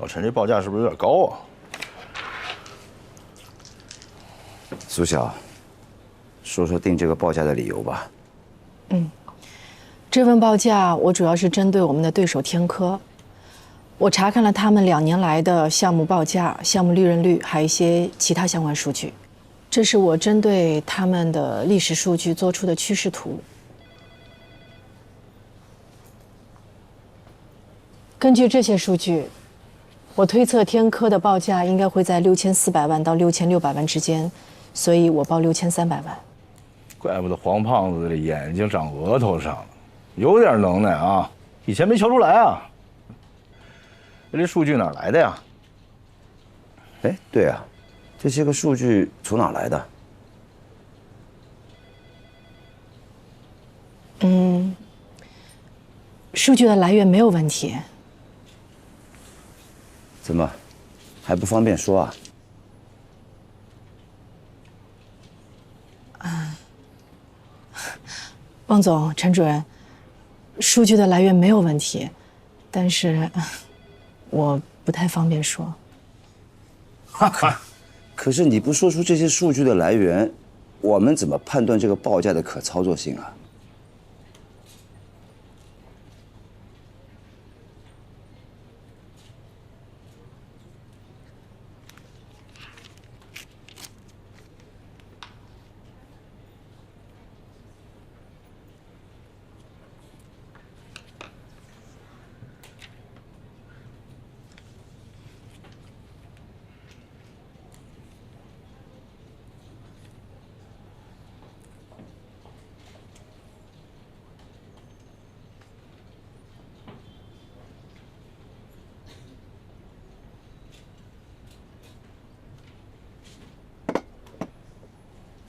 老陈这报价是不是有点高啊？苏晓，说说定这个报价的理由吧。嗯这份报价我主要是针对我们的对手天科，我查看了他们两年来的项目报价、项目利润率，还有一些其他相关数据。这是我针对他们的历史数据做出的趋势图。根据这些数据，我推测天科的报价应该会在六千四百万到六千六百万之间，所以我报六千三百万。怪不得黄胖子的眼睛长额头上了，有点能耐啊！以前没瞧出来啊。这数据哪来的呀？哎，对啊，这些个数据从哪来的？嗯数据的来源没有问题。怎么还不方便说啊？汪总、陈主任，数据的来源没有问题，但是呃我不太方便说。可是你不说出这些数据的来源，我们怎么判断这个报价的可操作性啊？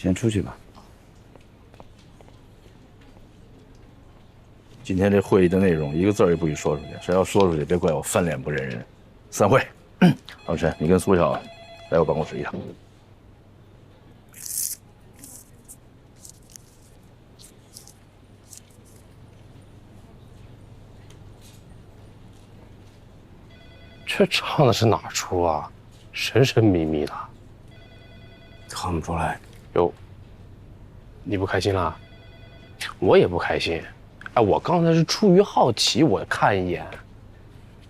先出去吧。今天这会议的内容一个字儿也不许说出去，谁要说出去，别怪我翻脸不认人。散会。老陈，你跟苏晓来我办公室一趟。这唱的是哪出啊？神神秘秘的。看不出来。哟，你不开心啦？我也不开心。哎，我刚才是出于好奇，我看一眼。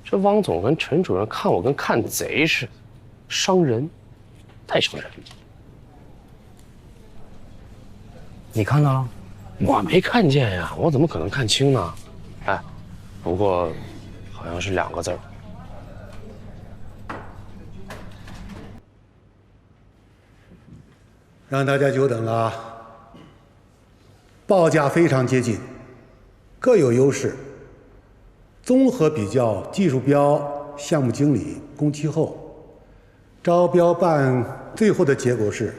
这汪总跟陈主任看我跟看贼似的，伤人，太伤人了。你看到了？我没看见呀，我怎么可能看清呢？哎，不过好像是两个字儿。让大家久等了啊！报价非常接近，各有优势。综合比较技术标、项目经理、工期后，招标办最后的结果是：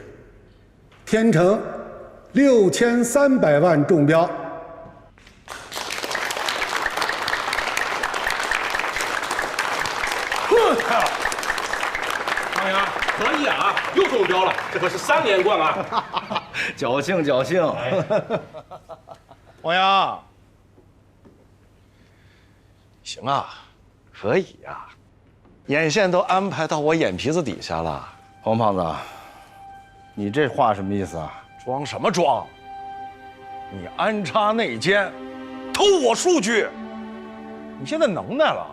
天成六千三百万中标。王阳，可以啊，又中标了，这可是三连冠啊！侥幸侥幸。王阳，行啊，可以呀、眼线都安排到我眼皮子底下了，黄胖子，你这话什么意思啊？装什么装？你安插内奸，偷我数据，你现在能耐了？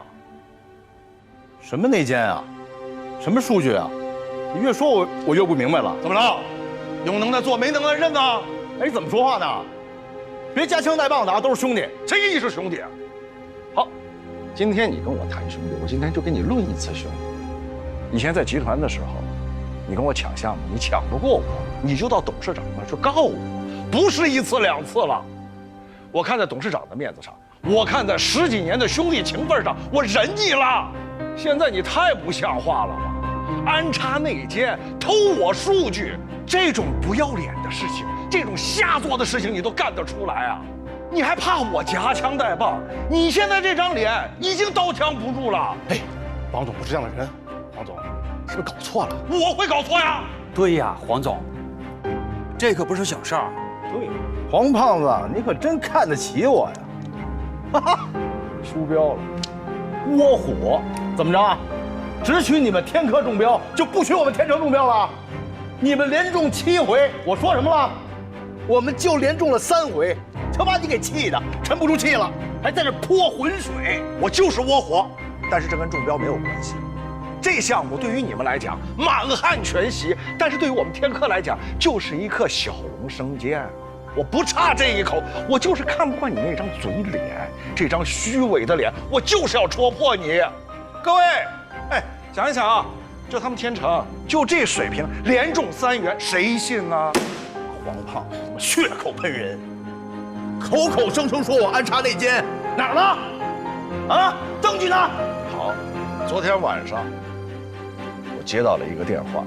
什么内奸啊？什么数据啊？你越说我我越不明白了。怎么了？有能耐做，没能耐认呐？哎，你怎么说话呢？别夹枪带棒的啊，都是兄弟。谁跟你是兄弟？好，今天你跟我谈兄弟，我今天就跟你论一次兄弟。以前在集团的时候，你跟我抢项目，你抢不过我，你就到董事长那儿去告我，不是一次两次了。我看在董事长的面子上，我看在十几年的兄弟情分上，我忍你了。现在你太不像话了吧？安插内奸，偷我数据，这种不要脸的事情，这种下作的事情，你都干得出来啊？你还怕我夹枪带棒？你现在这张脸已经刀枪不入了。哎，王总不是这样的人，王总是不是搞错了？我会搞错呀？对呀，黄总，这可不是小事儿。对，黄胖子，你可真看得起我呀！哈哈，输标了，窝火，怎么着？只许你们天科中标，就不许我们天成中标了？你们连中七回，我说什么了？我们就连中了三回，瞧把你给气的沉不住气了，还在这泼浑水。我就是窝火，但是这跟中标没有关系。这项目对于你们来讲满汉全席，但是对于我们天科来讲就是一颗小龙生煎。我不差这一口，我就是看不惯你那张嘴脸，这张虚伪的脸，我就是要戳破你。各位，哎，想一想啊，就他们天成就这水平，连中三元，谁信呢？黄胖子他妈血口喷人，口口声声说我安插内奸，哪儿呢？啊，证据呢？好，昨天晚上我接到了一个电话，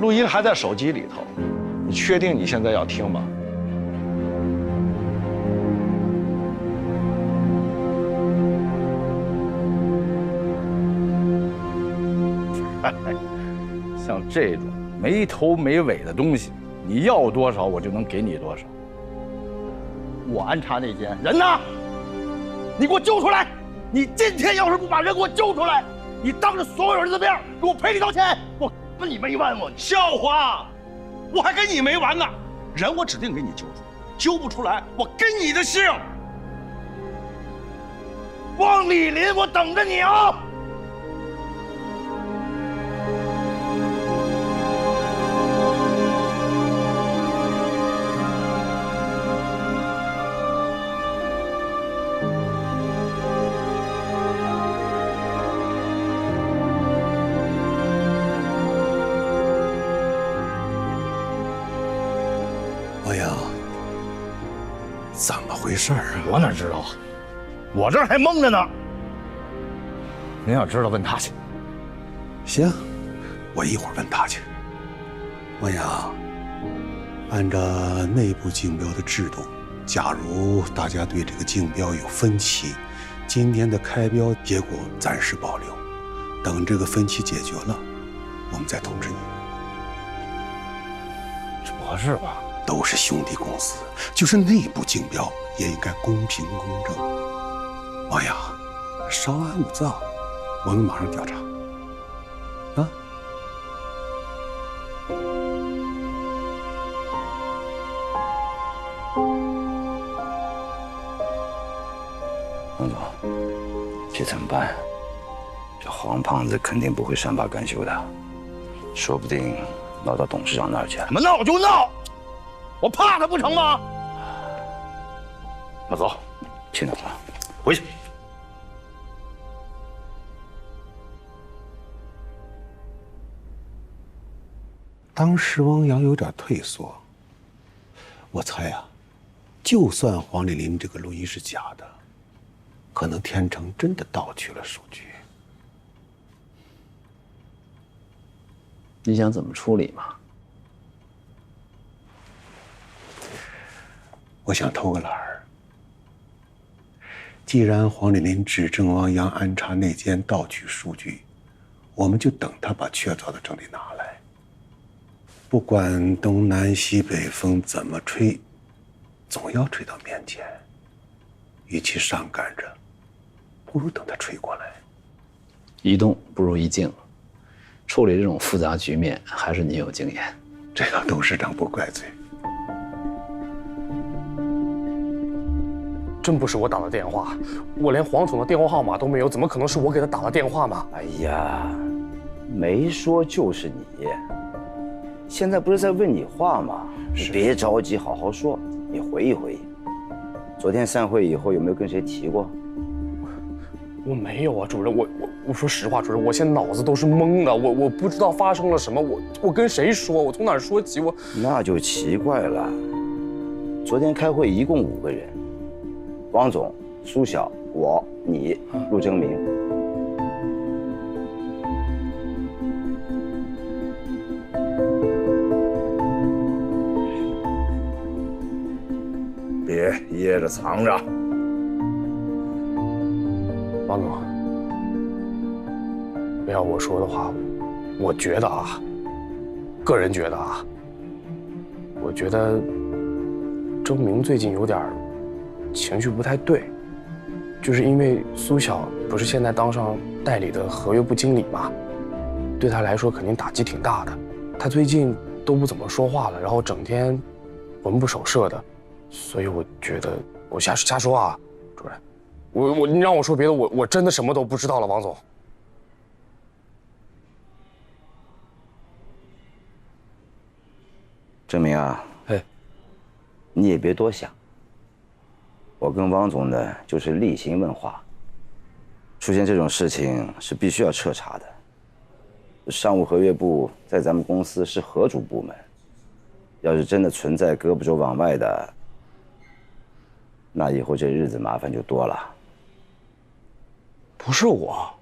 录音还在手机里头，你确定你现在要听吗？像这种没头没尾的东西，你要多少我就能给你多少。我安插内奸，人呢？你给我揪出来！你今天要是不把人给我揪出来，你当着所有人的面给我赔礼道歉，我跟你没完我！笑话，我还跟你没完呢。人我指定给你揪出，揪不出来我跟你的姓。汪李林，我等着你啊！我这儿还蒙着呢。您要知道，问他去。行，我一会儿问他去。欧阳，按照内部竞标的制度，假如大家对这个竞标有分歧，今天的开标结果暂时保留，等这个分歧解决了，我们再通知你。这不合适吧？都是兄弟公司，就是内部竞标也应该公平公正。欧阳，稍安勿躁，我们马上调查。啊，王总，这怎么办？这黄胖子肯定不会善罢甘休的，说不定闹到董事长那儿去了怎。么闹就闹，我怕他不成吗？那走，秦总啊，回去。当时汪洋有点退缩。我猜啊，就算黄丽林这个录音是假的，可能天成真的盗取了数据。你想怎么处理嘛？我想偷个懒儿。既然黄丽林指证汪洋安插内奸盗取数据，我们就等他把确凿的证据拿来。不管东南西北风怎么吹，总要吹到面前。与其上赶着，不如等他吹过来。一动不如一静，处理这种复杂局面还是你有经验。这个董事长不怪罪。真不是我打的电话，我连黄总的电话号码都没有，怎么可能是我给他打的电话嘛？哎呀，没说就是你。现在不是在问你话吗？你别着急，好好说。你回忆回忆，昨天散会以后有没有跟谁提过？我没有啊，主任，我我我说实话，主任，我现在脑子都是懵的，我我不知道发生了什么，我我跟谁说，我从哪儿说起，我那就奇怪了。昨天开会一共五个人，汪总、苏晓、我、你、陆征明。掖着藏着。王总，要我说的话，我觉得啊，个人觉得啊，我觉得周明最近有点情绪不太对，就是因为苏晓不是现在当上代理的合约部经理嘛？对他来说肯定打击挺大的。他最近都不怎么说话了，然后整天魂不守舍的，所以我觉得我瞎瞎说啊，主任，我我你让我说别的，我我真的什么都不知道了，王总。郑明啊，哎，你也别多想。我跟汪总呢，就是例行问话。出现这种事情是必须要彻查的。商务合约部在咱们公司是合主部门，要是真的存在胳膊肘往外的，那以后这日子麻烦就多了。不是我，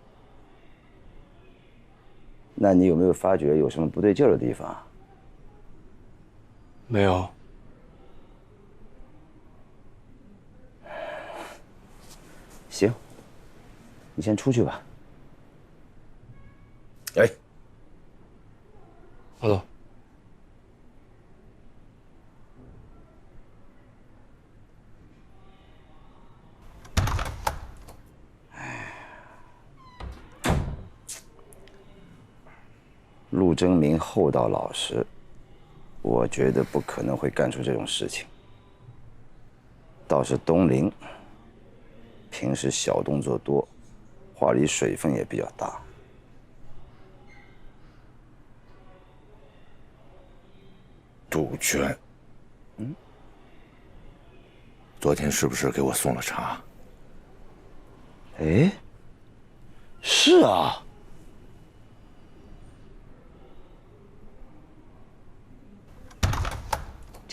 那你有没有发觉有什么不对劲儿的地方？没有。行，你先出去吧。哎，王总，陆征明厚道老实，我觉得不可能会干出这种事情。倒是东林，平时小动作多，话里水分也比较大。杜鹃，嗯，昨天是不是给我送了茶？哎，是啊。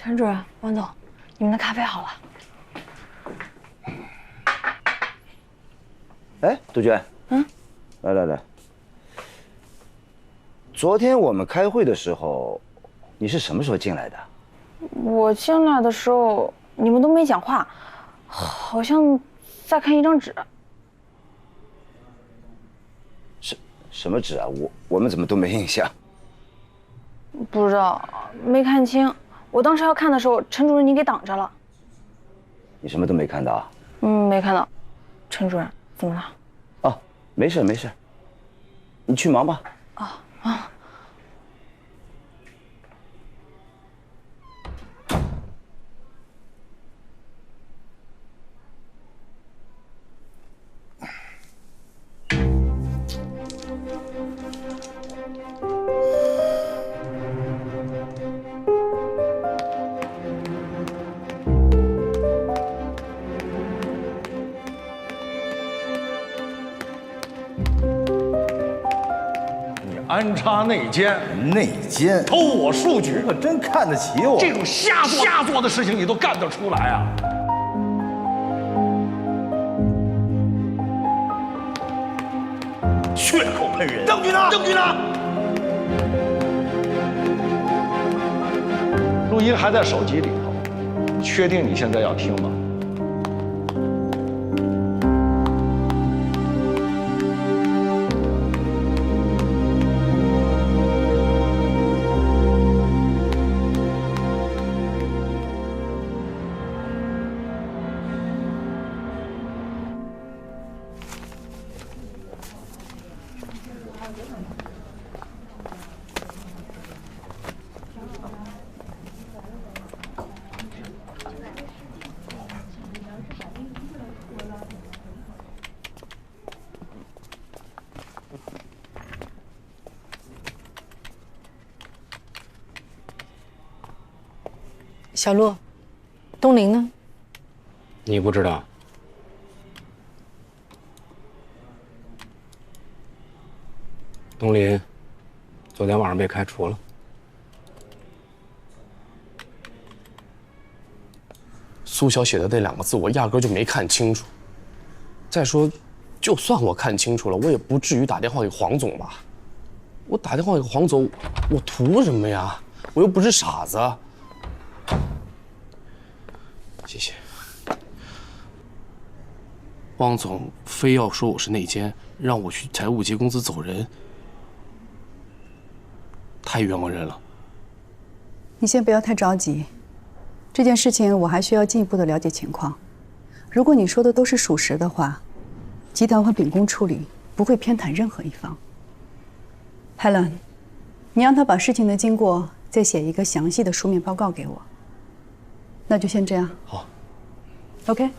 陈主任、王总，你们的咖啡好了。哎，杜鹃，嗯，来来来，昨天我们开会的时候，你是什么时候进来的？我进来的时候，你们都没讲话，好像在看一张纸。什什么纸啊？我我们怎么都没印象？不知道，没看清。我当时要看的时候，陈主任你给挡着了。你什么都没看到？嗯，没看到。陈主任，怎么了？哦，没事没事，你去忙吧。啊啊！安插内奸，内奸，偷我数据，你可真看得起我。这种瞎做瞎做的事情你都干得出来啊？血口喷人，证据呢？证据呢？录音还在手机里头，你确定你现在要听吗？小洛，东林呢？你不知道？东林昨天晚上被开除了。苏晓写的那两个字，我压根就没看清楚。再说，就算我看清楚了，我也不至于打电话给黄总吧？我打电话给黄总，我图什么呀？我又不是傻子。谢谢。汪总非要说我是内奸，让我去财务结工资走人，太冤枉人了。你先不要太着急，这件事情我还需要进一步的了解情况。如果你说的都是属实的话，集团和秉公处理，不会偏袒任何一方。Helen，你让他把事情的经过再写一个详细的书面报告给我。那就先这样。好。OK。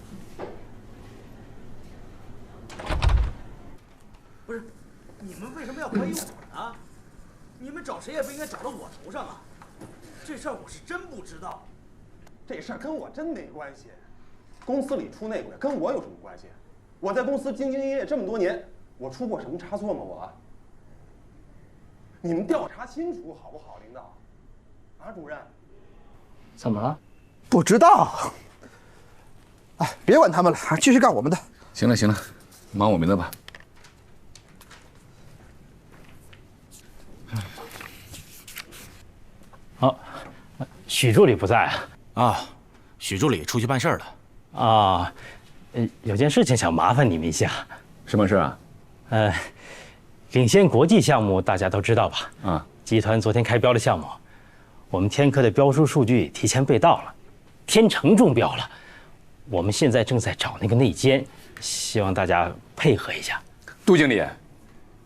不是，你们为什么要怀疑我呢？你们找谁也不应该找到我头上啊！这事儿我是真不知道。这事儿跟我真没关系，公司里出内鬼跟我有什么关系？我在公司兢兢业业这么多年，我出过什么差错吗？我？你们调查清楚好不好，领导？啊，主任？怎么了？不知道。哎，别管他们了，继续干我们的。行了行了，忙我们的吧。好，许助理不在啊。啊，许助理出去办事儿了。啊，呃，有件事情想麻烦你们一下。什么事啊？呃，领先国际项目大家都知道吧？啊，集团昨天开标的项目，我们天科的标书数据提前被盗了，天成中标了。我们现在正在找那个内奸，希望大家配合一下。杜经理，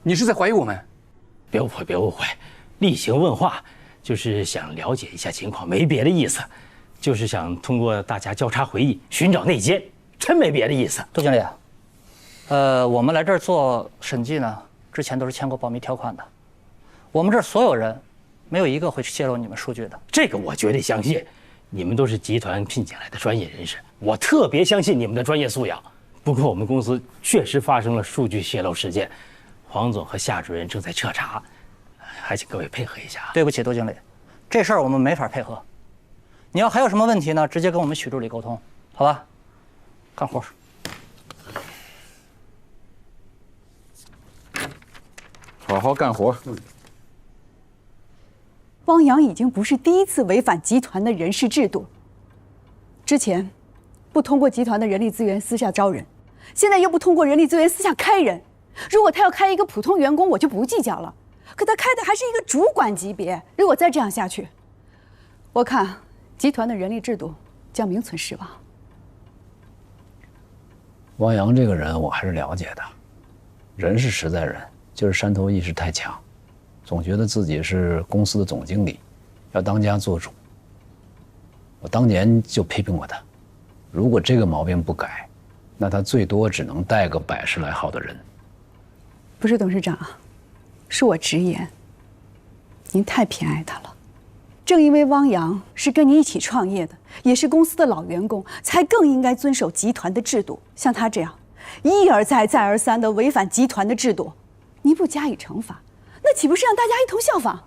你是在怀疑我们？别误会，别误会，例行问话，就是想了解一下情况，没别的意思，就是想通过大家交叉回忆寻找内奸，真没别的意思。杜经理，呃，我们来这儿做审计呢，之前都是签过保密条款的。我们这儿所有人，没有一个会去泄露你们数据的。这个我绝对相信，你们都是集团聘请来的专业人士，我特别相信你们的专业素养。不过我们公司确实发生了数据泄露事件，黄总和夏主任正在彻查，还请各位配合一下。对不起，杜经理，这事儿我们没法配合。你要还有什么问题呢？直接跟我们许助理沟通，好吧？干活。好好干活。汪洋已经不是第一次违反集团的人事制度。之前不通过集团的人力资源私下招人，现在又不通过人力资源私下开人。如果他要开一个普通员工，我就不计较了。可他开的还是一个主管级别，如果再这样下去，我看集团的人力制度将名存实亡。汪洋这个人我还是了解的，人是实在人，就是山头意识太强，总觉得自己是公司的总经理，要当家做主。我当年就批评过他，如果这个毛病不改，那他最多只能带个百十来号的人。不是董事长，是我直言，您太偏爱他了。正因为汪洋是跟您一起创业的，也是公司的老员工，才更应该遵守集团的制度。像他这样一而再、再而三的违反集团的制度，您不加以惩罚，那岂不是让大家一同效仿？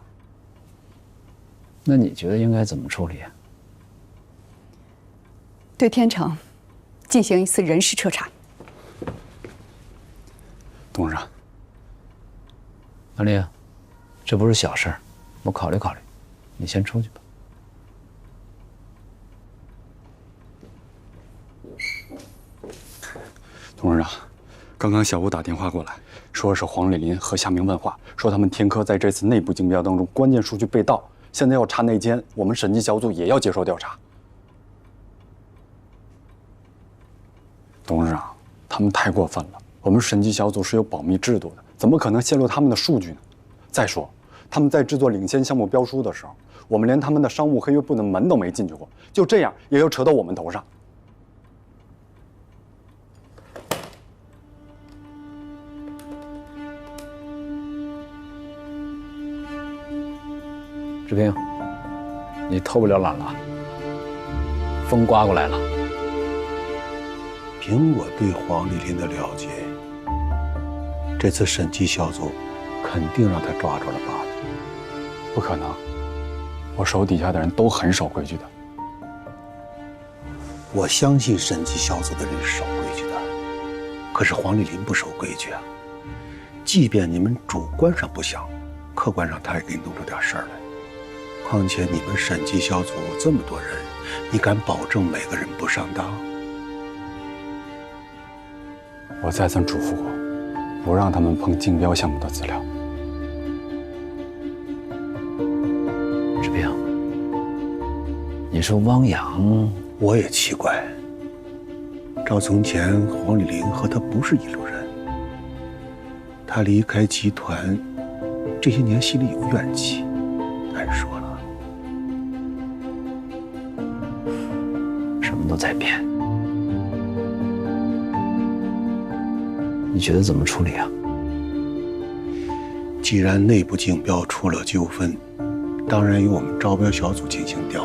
那你觉得应该怎么处理啊？对天成进行一次人事彻查。董事长，安丽，这不是小事儿，我考虑考虑，你先出去吧。董事长，刚刚小吴打电话过来，说是黄丽林和夏明问话，说他们天科在这次内部竞标当中关键数据被盗，现在要查内奸，我们审计小组也要接受调查。董事长，他们太过分了，我们审计小组是有保密制度的，怎么可能泄露他们的数据呢？再说，他们在制作领先项目标书的时候，我们连他们的商务黑部的门都没进去过，就这样也要扯到我们头上。志平，你偷不了懒了，风刮过来了。凭我对黄丽玲的了解，这次审计小组肯定让他抓住了把柄。不可能，我手底下的人都很守规矩的。我相信审计小组的人是守规矩的，可是黄丽玲不守规矩啊。即便你们主观上不想，客观上他也给你弄出点事儿来。况且你们审计小组这么多人，你敢保证每个人不上当？我再三嘱咐过，不让他们碰竞标项目的资料。志平，你说汪洋，我也奇怪。照从前，黄丽玲和他不是一路人，他离开集团这些年心里有怨气，都在变。你觉得怎么处理啊？既然内部竞标出了纠纷，当然由我们招标小组进行调。